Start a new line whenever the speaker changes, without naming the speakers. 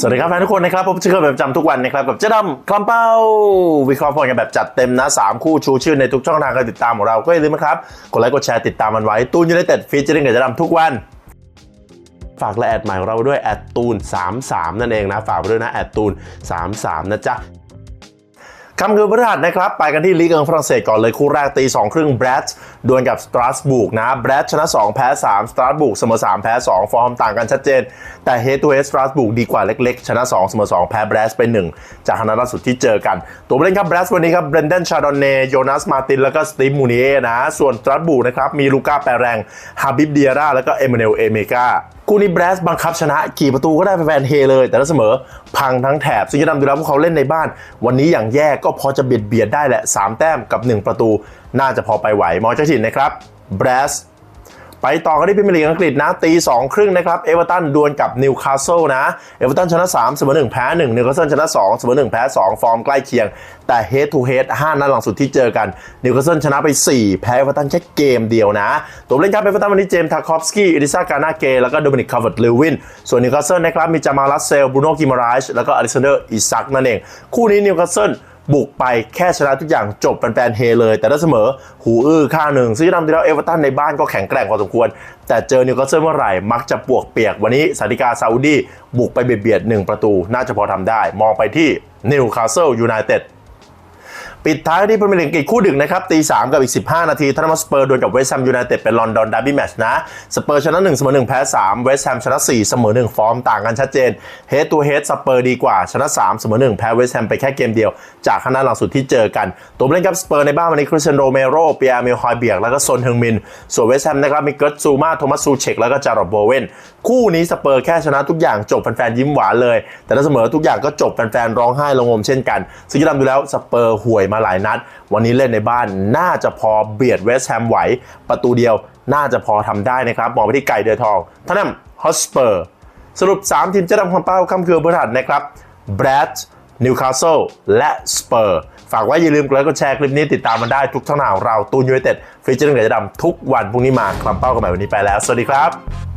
สวัสดีครับแฟนทุกคนนะครับผมจะเคยแบบประจำทุกวันนะครับกับเจ๊ดำคลำเป้า วิเคราะห์ผลกันแบบจัดเต็มนะ 3 คู่ชูชื่อในทุกช่องทางการติดตามของเราก็อย่าลืมนะครับ กดไลค์กดแชร์ติดตามมันไว้ ตูนยูไนเต็ดฟีเจอริ่งกับเจ๊ดำทุกวัน ฝากและแอดใหม่ของเราด้วยแอดตูน 33 นั่นเองนะ ฝากไปด้วยนะแอดตูน 33 นะจ๊ะ คำคือพฤหัสนะครับ ไปกันที่ลีกเอิงฝรั่งเศสก่อนเลยคู่แรกตี2ครึ่งแบรดดวลกับสตราสบูกนะแบรดชนะ 2 แพ้ 3 สตราสบูกเสมอ 3 แพ้ 2 ฟอร์มต่างกันชัดเจน แต่เฮด to เฮสตราสบูกดีกว่าเล็กๆ ชนะ 2 เสมอ 2 แพ้แบรดไป 1 จากคณะล่าสุดที่เจอกัน ตัวผู้เล่นครับแบรดวันนี้ครับเบรนเดนชาดอนเนโยนัสมาตินแล้วก็สตีฟมูนิเอนะส่วนสตราสบูกนะครับมีลูก้าแปรแรงฮาบิบเดียร่าแล้วก็เอเมเนลเอเมกา คู่นี้แบรสบังคับชนะกี่ประตูก็ได้แฟนเฮเลย แต่ละเสมอพังทั้งแถบซึ่งจะนำดูแล้วพวกเขาเล่นในบ้าน วันนี้อย่างแย่ก็พอจะเบียดเบียดได้แหละ 3 แต้มกับ 1 ประตู น่าจะพอไปไหวมองเจ้าถิ่นนะครับแบรส ไปต่อกันที่พรีเมียร์ลีกอังกฤษนะ ตี2ครึ่งนะครับเอเวอร์ตันดวลกับนิวคาสเซิลนะเอเวอร์ตันชนะ3เสมอ1แพ้1นิวคาสเซิลชนะ2เสมอ1แพ้ 2 ฟอร์มใกล้เคียง แต่เฮดทูเฮด5นัดหลังสุดที่เจอกันนิวคาสเซิลชนะไป 4 แพ้เอเวอร์ตันแค่เกมเดียวนะ ตัวเล่นครับเอเวอร์ตันวันนี้เจมส์ทาคอฟสกี้อิริซากานาเกแล้วก็โดมินิกคาร์เวิร์ตเลวินส่วนนิวคาสเซิลนะครับมีจามาลัสเซลบรูโน่กิมาราชแล้วก็อเล็กซานเดอร์อิซักนั่นเองคู่นี้นิวคาสเซิล บุกไปแค่ชนะทุกอย่างจบแฟนๆเฮเลย แต่ถ้าเสมอหูอื้อข้างหนึ่งซึ่งจะทำให้เราเอเวอร์ตันในบ้านก็แข็งแกร่งพอสมควร แต่เจอนิวคาสเซิลเมื่อไหร่ มักจะปวกเปียกวันนี้สาธิกาซาอุดีบุกไปเบียดๆหนึ่งประตู น่าจะพอทำได้ มองไปที่นิวคาสเซิลยูไนเต็ด ปิดท้ายที่พรีเมียร์ลีกอีกคู่ดึกนะครับตีสามกับอีก 15 นาทีทอนนัมสเปอร์ดวลกับเวสต์แฮมยูไนเต็ดเป็นลอนดอนดาร์บี้แมช์นะสเปอร์ชนะ1เสมอ1แพ้3เวสต์แฮมชนะ4เสมอ1ฟอร์มต่างกันชัดเจนเฮดตัวเฮดสเปอร์ดีกว่าชนะ3เสมอ1แพ้เวสต์แฮมไปแค่เกมเดียว จากคณะหลังสุดที่เจอกัน ตัวเล่นกับสเปอร์ในบ้านวันนี้คริสเตียนโรเมโรเปียร์มิลฮอยเบียกแล้วก็ซนเฮงมิน ส่วนเวสต์แฮมนะครับมีเกิร์ตซูมาโทมัสซูเชกแล้วก็จารอดโบเวนคู่นี้สเปอร์แค่ชนะทุกอย่างจบแฟนๆยิ้มหวานเลย แต่ถ้าเสมอทุกอย่างก็จบแฟนๆร้องไห้ระงมเช่นกันซึ่งจะทำดูแล้วสเปอร์ห่วยมาหลายนัด วันนี้เล่นในบ้านน่าจะพอเบียดเวสต์แฮมไหว ประตูเดียวน่าจะพอทำได้นะครับมองไปที่ไก่เดือทองท่านัมฮอสเปอร์สรุป 3 ทีมจะทำความเป้าค่ำคืนพฤหัสนะครับแบรดนิวคาสเซิลและสเปอร์ฝากไว้อย่าลืมกดไลค์กดแชร์คลิปนี้ติดตามมันได้ทุกช่องทางของเราตูนยูไนเต็ดฟีเจอร์หนึ่งกับจดำทุกวันพรุ่งนี้มาคลำเป้ากันใหม่วันนี้ไปแล้ว สวัสดีครับ